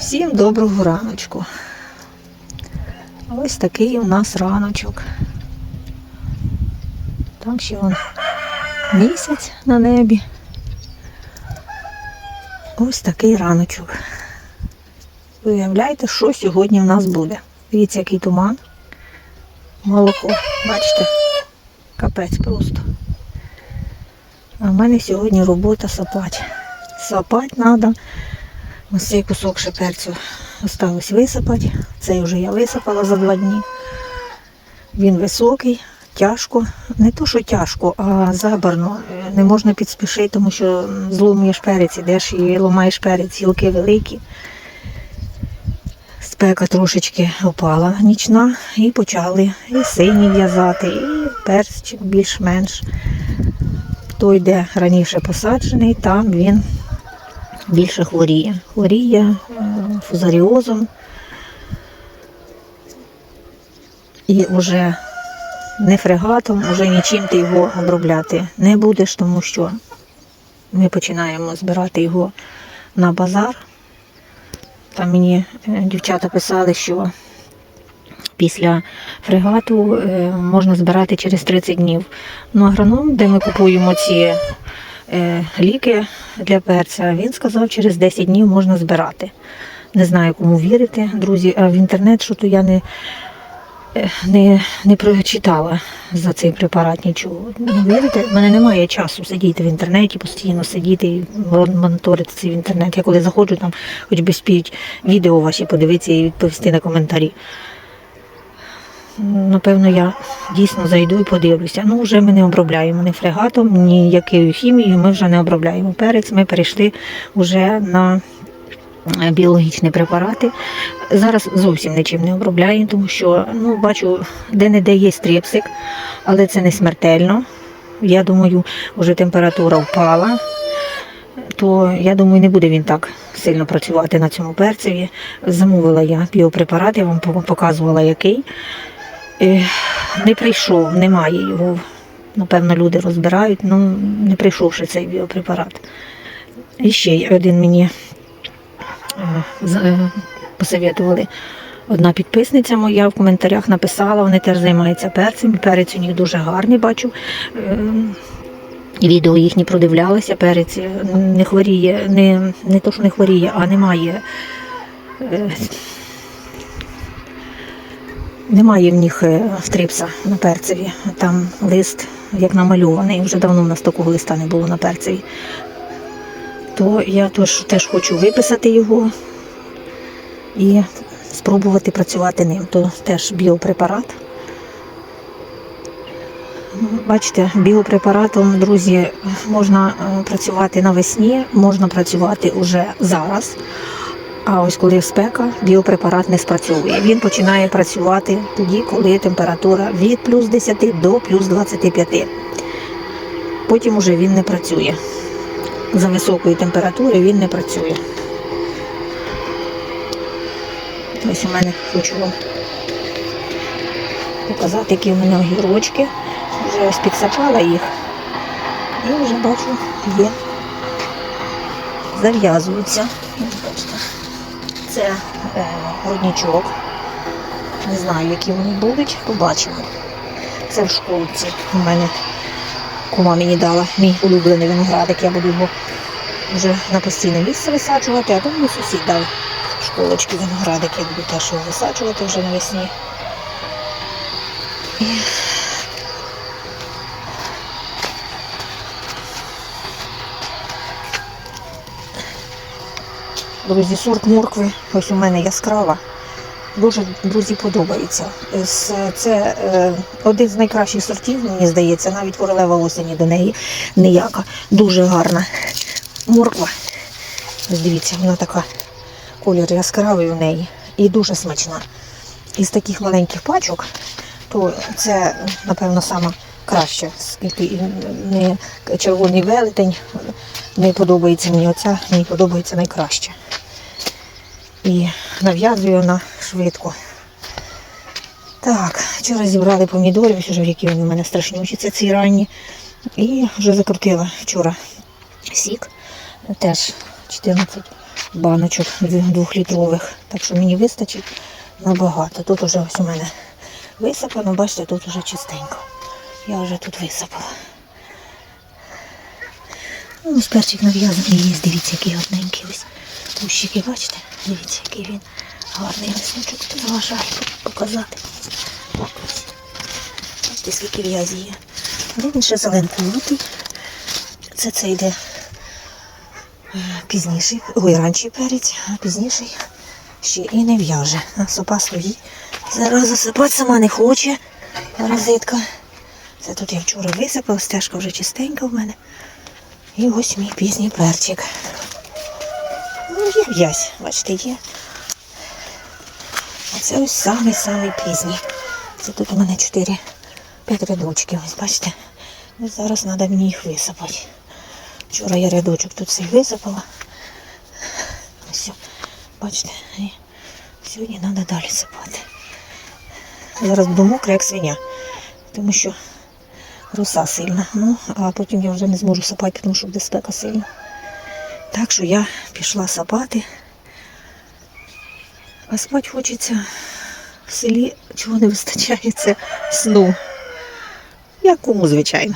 Всім доброго раночку. Ось такий у нас раночок. Там ще он місяць на небі. Ось такий раночок. Ви Уявляєте, що сьогодні в нас буде? Дивіться, який туман. Молоко. Бачите? Капець просто. А в мене сьогодні робота сапать. Сапать треба. Ось цей кусок ще перцю осталось висипати. Цей вже я висипала за два дні. Він високий, тяжко. Не то, що тяжко, а забарно. Не можна підспішити, тому що зломуєш перець, ідеш і ламаєш перець, гілки великі. Спека трошечки опала нічна і почали і сині в'язати, і перчик більш-менш. Той, де раніше посаджений, там він більше хворіє. Хворіє е, фузаріозом. І вже не фрегатом, вже нічим ти його обробляти не будеш, тому що ми починаємо збирати його на базар. Там мені е, дівчата писали, що після фрегату е, можна збирати через 30 днів. Ну, агроном, де ми купуємо ці ліки для перця, він сказав, через 10 днів можна збирати. Не знаю, кому вірити, друзі, а в інтернет, що то я не, е, не, не прочитала за цей препарат нічого. Не вірите? В мене немає часу сидіти в інтернеті, постійно сидіти і моніторити цей інтернет. Я коли заходжу, там хоч би спіть відео ваші подивитися і відповісти на коментарі. Напевно, я дійсно зайду і подивлюся. Ну, вже ми не обробляємо ні фрегатом, ні якою хімією, ми вже не обробляємо перець. Ми перейшли вже на е, біологічні препарати. Зараз зовсім нічим не обробляємо, тому що ну, бачу, де-не-де є стріпсик, але це не смертельно. Я думаю, вже температура впала, то я думаю, не буде він так сильно працювати на цьому перцеві. Замовила я біопрепарат, я вам показувала який. Е, Не прийшов, немає його. Напевно, люди розбирають, ну не прийшов ще цей біопрепарат. І ще один мені е, посоветували. Одна підписниця моя в коментарях написала, вони теж займаються перцем. Перець у них дуже гарний, бачу. Е, Відео їхні продивлялися, перець не хворіє, не, не то, що не хворіє, а немає. Немає в них е, стрипса на перцеві. Там лист як намальований. Вже давно в нас такого листа не було на перцеві. То я теж, теж хочу виписати його і спробувати працювати ним. То теж біопрепарат. Ну, Бачите, біопрепаратом, друзі, можна е, працювати навесні, можна працювати уже зараз. А ось коли спека, біопрепарат не спрацьовує. Він починає працювати тоді, коли температура від плюс 10 до плюс 25. Потім уже він не працює. За високої температури він не працює. Ось у мене хочу вам показати, які у мене огірочки. Вже ось підсапала їх. І вже бачу, є. Зав'язуються. Це е, родничок. Не знаю, які вони будуть, побачимо. Це в школці. У мене кума мені дала мій улюблений виноградик. Я буду його вже на постійне місце висаджувати, а тому сусід дав школочки виноградик. Я буду теж його висаджувати вже навесні. Друзі, сорт моркви, ось у мене яскрава. Дуже друзі подобається. Це е, один з найкращих сортів, мені здається, навіть королева осені до неї ніяка. Дуже гарна морква. Дивіться, вона така колір яскравий у неї і дуже смачна. Із таких маленьких пачок, то це, напевно, сама. Скільки не червоний велетень не подобається мені. Оця мені подобається найкраще. І нав'язує вона швидко. Так, вчора зібрали помідори, ось вже які вони в мене страшнючі, це ці ранні. І вже закрутила вчора сік. Теж 14 баночок двохлітрових. Так що мені вистачить набагато. Тут уже ось у мене висипано, бачите, тут уже чистенько. Я вже тут висипала. Ну, ось перчик нав'язаний є, дивіться, який гарненький ось. Кущики, бачите? Дивіться, який він гарний листочок. Тут заважає показати. Бачите, скільки в'язі є. Він ще зеленкуватий. Це це йде е, пізніший, ой, ранчий перець, а пізніший ще і не в'яже. Сопа стоїть. Зараз засипати сама не хоче. Паразитка. Це тут я вчора висипала, стежка вже чистенька в мене. І ось мій пізній перчик. Ну, є в'язь, бачите, є. А це ось самий-самий пізній. Це тут у мене 4 5 рядочків, ось бачите. І зараз треба мені їх висипати. Вчора я рядочок тут цей висипала. Ось, бачите, сьогодні треба далі сипати. Зараз буду мокра, як свиня, тому що роса сильна. Ну, а потім я вже не зможу сапати, тому що буде спека сильна. Так що я пішла сапати. А спати хочеться в селі, чого не вистачає, це сну. Як кому, звичайно.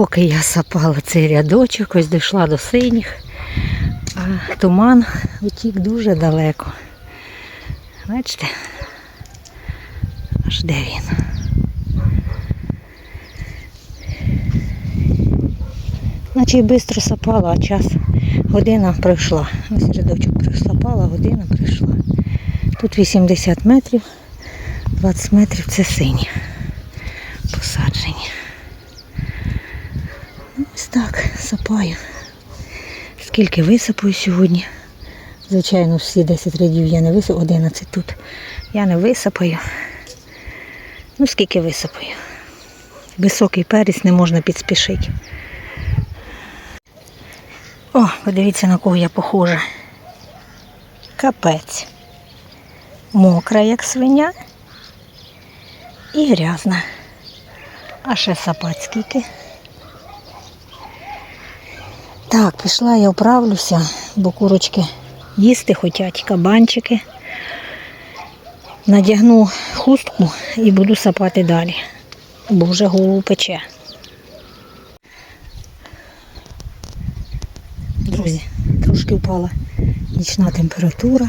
Поки я сапала цей рядочок, ось дійшла до синіх, а туман утік дуже далеко. Бачите? Аж де він? Наче й швидко сапала, а час година пройшла. Ось рядочок присапала, година пройшла. Тут 80 метрів, 20 метрів це сині посаджені. Ось так сапаю. Скільки висипаю сьогодні? Звичайно, всі 10 рядів я не висипаю, 11 тут. Я не висипаю. Ну, скільки висипаю. Високий перець не можна підспішити. О, подивіться, на кого я похожа. Капець. Мокра, як свиня, і грязна. А ще сапать скільки. Так, пішла я вправлюся, бо курочки їсти хочуть, кабанчики. Надягну хустку і буду сапати далі, бо вже голову пече. Друзі, трошки впала нічна температура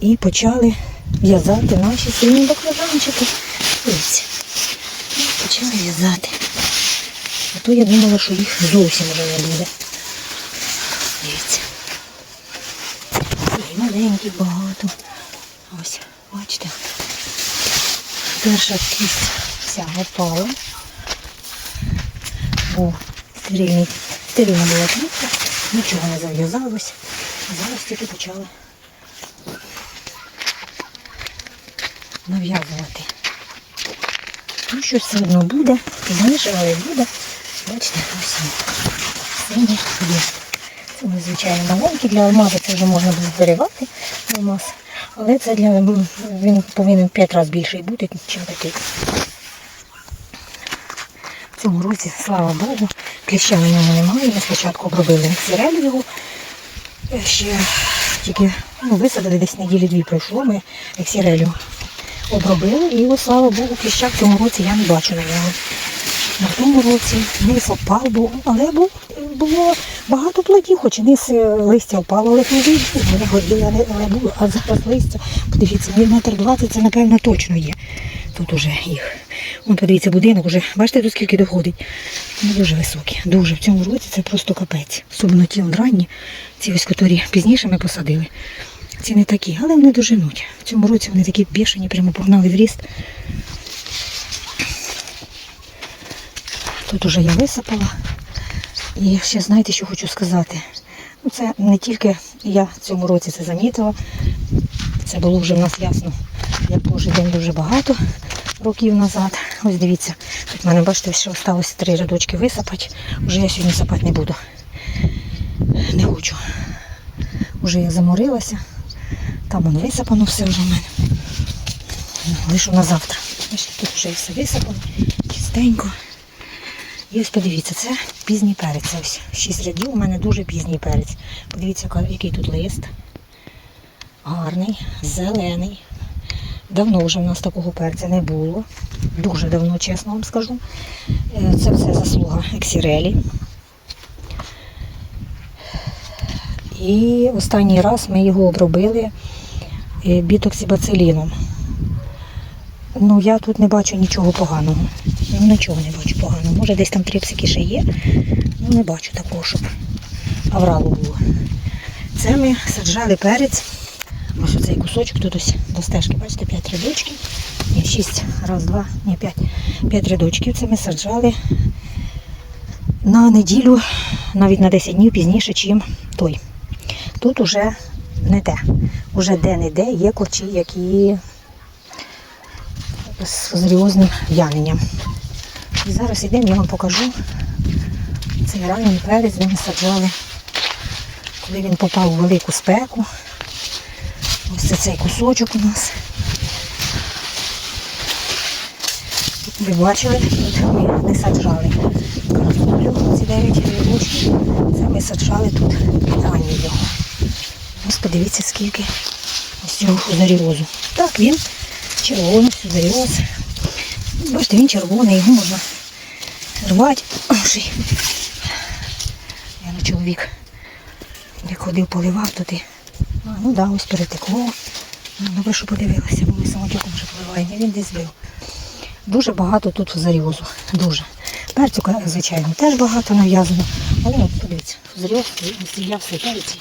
і почали в'язати наші сині баклажанчики. Дивіться, почали в'язати. А то я думала, що їх зовсім вже не буде. Дивіться. І маленькі багато. Ось, бачите. Перша кість вся опала. Стерильний, стерильна була квітка, нічого не зав'язалось. Зараз тільки почали нав'язувати. Ну, щось все одно буде, пізніше, але буде. Бачите, ось. Сині є. Маленькі. Для алмазу це вже можна буде заривати алмаз. Але це для він повинен 5 разів більший бути, ніж такий. В цьому році, слава Богу, кліща на ньому немає. Ми спочатку обробили сирель його. Е, Ще тільки ну, висадили десь неділі дві пройшло. Ми ексірелю обробили. І ось, слава Богу, кліща в цьому році я не бачу на ньому. На тому році низ опав був, але був, було багато плодів, хоч і низ е, листя впало, але плоди вони горіли, але, було. А зараз листя, подивіться, метр двадцять, це напевно точно є. Тут уже їх. Вон, подивіться, будинок уже, бачите, тут скільки доходить. Вони дуже високі. Дуже. В цьому році це просто капець. Особливо ті ранні, ці ось, котрі пізніше ми посадили. Ці не такі, але вони доженуть. В цьому році вони такі бішені, прямо погнали в ріст. Тут уже я висипала. І ще знаєте, що хочу сказати. Ну, це не тільки я в цьому році це замітила. Це було вже в нас ясно, як божий день дуже багато років назад. Ось дивіться, тут в мене, бачите, ще залишилось три рядочки висипати. Вже я сьогодні сапати не буду. Не хочу. Уже я заморилася. Там воно висипано все вже в мене. Лишу на завтра. Тут вже все висипано, чистенько. І ось подивіться, це пізній перець. Ось шість рядів, у мене дуже пізній перець. Подивіться, який тут лист. Гарний, зелений. Давно вже в нас такого перця не було. Дуже давно, чесно вам скажу. Е, Це все заслуга ексірелі. І останній раз ми його обробили е. Ну, я тут не бачу нічого поганого. Ну, нічого не бачу поганого. Може десь там тріпсики ще є. Ну не бачу такого, щоб авралу було. Це ми саджали перець. Ось оцей кусочок тут ось до стежки, бачите, 5 рядочків. Ні, 6, раз, два, ні, 5. 5 рядочків. Це ми саджали на неділю, навіть на 10 днів пізніше, чим той. Тут уже не те. Уже де-не-де є корчі, які з серйозним в'яненням. І зараз йдемо, я вам покажу цей ранній перець, ми саджали, коли він попав у велику спеку. Ось це цей кусочок у нас. Ви бачили, тут ми не саджали картоплю, ці 9 рядочків. Це ми саджали тут ранній його. Ось подивіться, скільки ось цього фузаріозу. Так, він червоний фузаріоз. Бачите, він червоний, його можна рвати. Я на чоловік як ходив, поливав туди. А, ну да, ось перетекло. Ну, добре, що подивилася, бо ми самотюком вже поливаємо. Він десь збив. Дуже багато тут фузаріозу. Дуже. Перцю, звичайно, теж багато нав'язано. Але от подивіться, фузаріоз з'їв все перець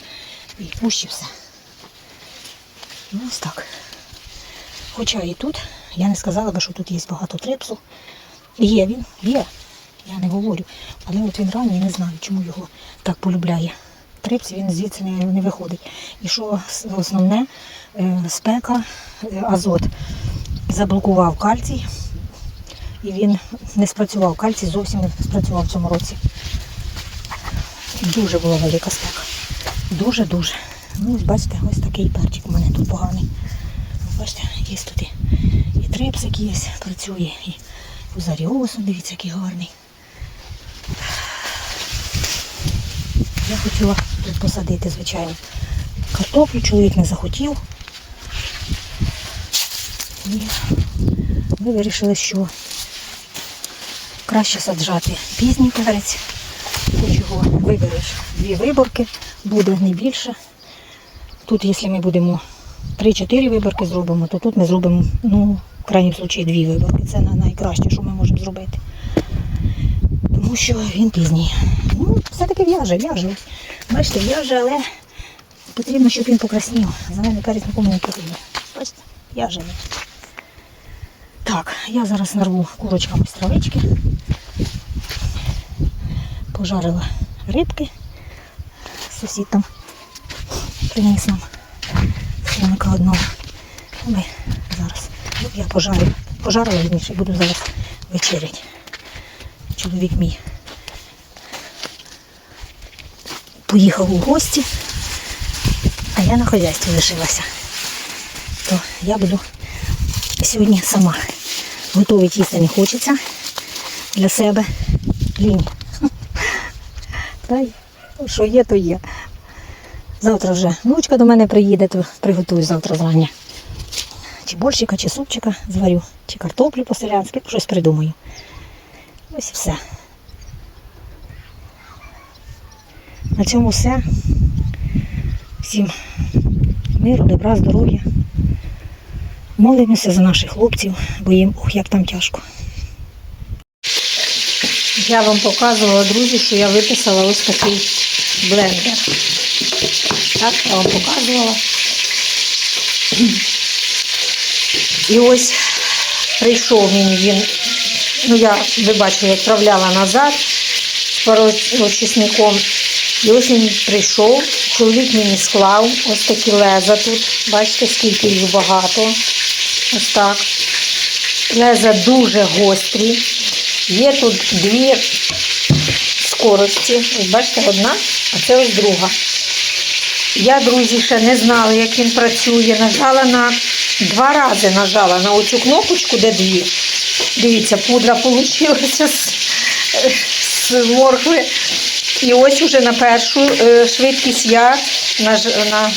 і пущі все. Ну, ось так. Хоча і тут, я не сказала би, що тут є багато трипсу. Є він, є. Я не говорю. Але от він ранній, не знаю, чому його так полюбляє. Трипс він звідси не, не виходить. І що основне, е, спека, е, азот заблокував кальцій, і він не спрацював. Кальцій зовсім не спрацював в цьому році. Дуже була велика спека. Дуже-дуже. Ну, бачите, ось такий перчик у мене тут поганий. Бачите, є тут трипсик є, працює, і фузаріоз, дивіться, який гарний. Я хотіла тут посадити, звичайно, картоплю, чоловік не захотів. І ми вирішили, що краще саджати пізній перець. Хоч його вибереш дві виборки, буде не більше. Тут, якщо ми будемо 3-4 виборки зробимо, то тут ми зробимо, ну, в крайньому випадку, дві виборки. Це найкраще, що ми можемо зробити. Тому що він пізній. Ну, все-таки в'яже, в'яже. Бачите, в'яже, але потрібно, щоб він покраснів. Зелений перець нікому не потрібен. Бачите, в'яже. Так, я зараз нарву курочками з. Пожарила рибки. Сусід там приніс нам сирника одного. Я пожарю. Пожарила вірніше, буду зараз вечеряти. Чоловік мій поїхав у гості, а я на хазяйстві лишилася. То я буду сьогодні сама. Готовить їсти не хочеться для себе. Лінь. Та й що є, то є. Завтра вже внучка до мене приїде, то приготую завтра зрання. Чи борщика, чи супчика зварю, чи картоплю по-селянськи, щось придумаю. Ось і все. На цьому все. Всім миру, добра, здоров'я. Молимося за наших хлопців, бо їм ох, як там тяжко. Я вам показувала, друзі, що я виписала ось такий блендер. Так, я вам показувала. І ось прийшов мені він, ну я, ви бачили, відправляла назад з парочисником. І ось він прийшов, чоловік мені склав ось такі леза тут. Бачите, скільки їх багато. Ось так. Леза дуже гострі. Є тут дві скорості. Ось бачите, одна, а це ось друга. Я, друзі, ще не знала, як він працює. Нажала на два рази нажала на оцю кнопочку, де дві. Дивіться, пудра вийшла з, з моркви. І ось уже на першу е, швидкість я наж... на.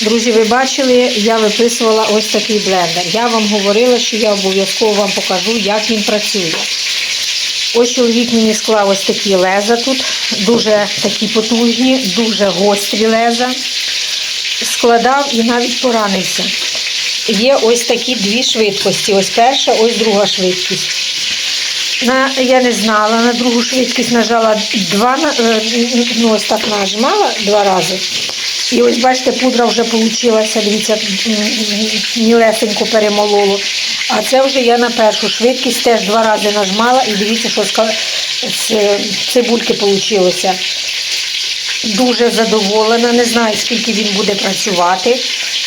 Друзі, ви бачили, я виписувала ось такий блендер. Я вам говорила, що я обов'язково вам покажу, як він працює. Ось чоловік мені склав ось такі леза тут, дуже такі потужні, дуже гострі леза. Складав і навіть поранився. Є ось такі дві швидкості. Ось перша, ось друга швидкість. На, я не знала, на другу швидкість нажала два, е, ну ось так нажимала два рази. І ось бачите, пудра вже получилася, дивіться, мілесенько перемололо. А це вже я на першу швидкість теж два рази нажмала і дивіться, що з цибульки вийшло. Дуже задоволена, не знаю, скільки він буде працювати.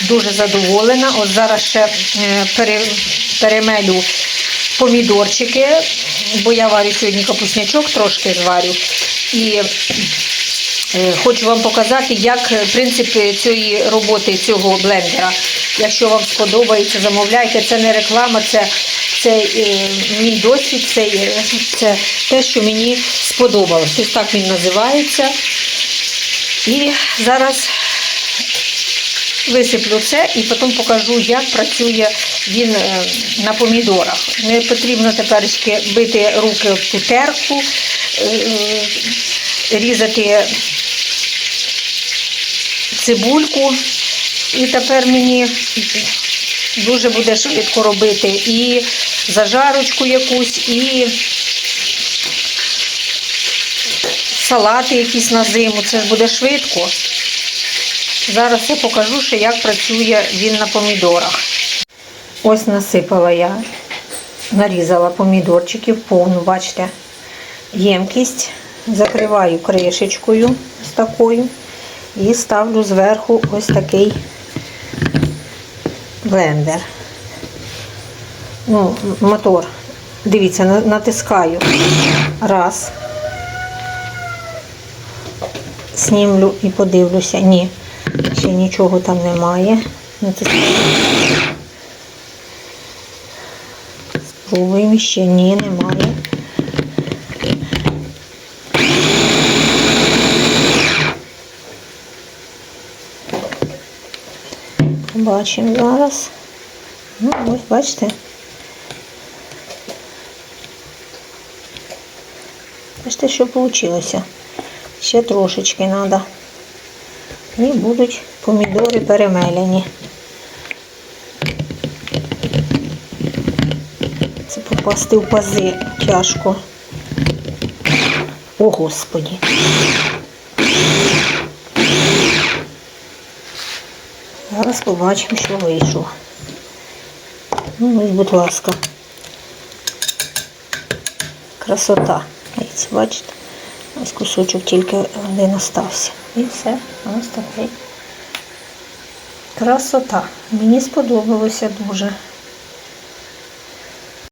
Дуже задоволена. От зараз ще е, перемелю помідорчики, бо я варю сьогодні капуснячок, трошки зварю. І Е, Хочу вам показати, як е, принципи цієї роботи цього блендера. Якщо вам сподобається, замовляйте. Це не реклама, це, це мій досвід, це, це те, що мені сподобалось. Ось так він називається. І зараз Висиплю це і потім покажу, як працює він е, на помідорах. Не потрібно теперечки бити руки об ту терку, е, різати цибульку. І тепер мені дуже буде швидко робити і зажарочку якусь, і салати якісь на зиму. Це ж буде швидко. Зараз я покажу, ще як працює він на помідорах. Ось насипала я, нарізала помідорчиків повну, бачите, ємкість. Закриваю кришечкою з такою і ставлю зверху ось такий блендер. Ну, мотор. Дивіться, на- натискаю. Раз. Снімлю і подивлюся. Ні, ще нічого там немає. Спробуємо ще ні, немає. Бачимо зараз. Ну, ось бачите. Бачите, що вийшло. Ще трошечки треба. І будуть помідори перемелені. Це попасти в пази тяжко. О, Господі. Зараз побачимо, що вийшло. Ну, ось, будь ласка. Красота. Бачите? Ось кусочок тільки один остався. І все, ось такий. Красота. Мені сподобалося дуже.